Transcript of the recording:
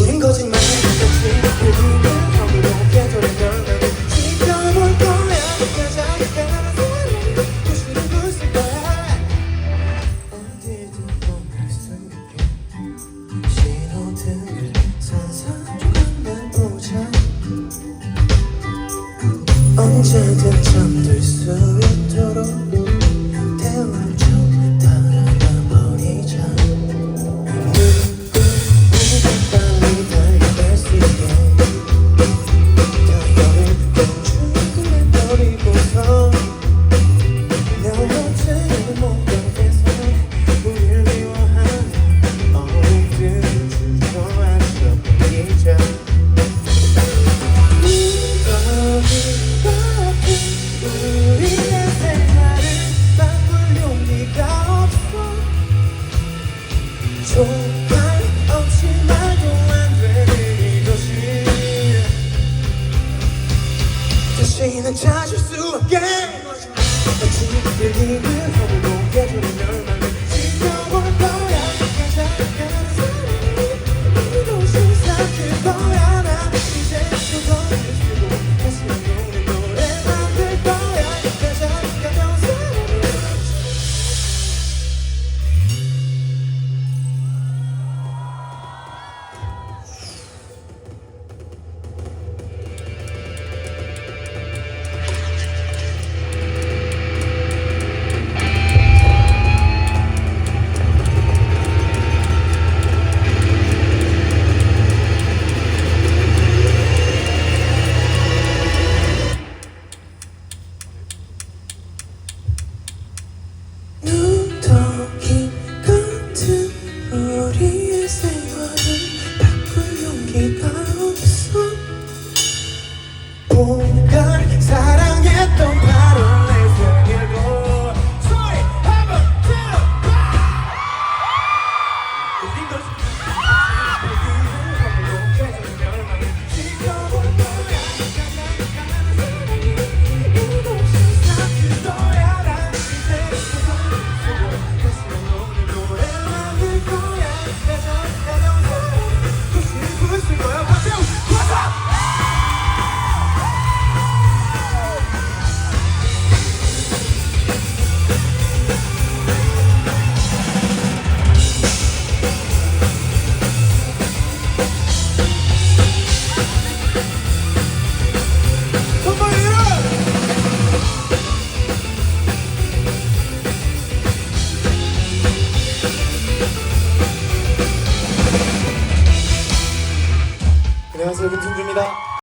우린 거짓말을 했었지 결국엔 허물로 깨달은 걸 나는 지켜볼 거야. 가장 따라 사랑도 부시는 부술 거야. 어디든 뭔가 생각해. 신호등을 산산조각 날 보자. 언제든 참 다시는 찾을 수 없게 나 주님을 믿는 허무도 우리의 생활을 바꿀 용기가 없어. 여기 춤줍니다.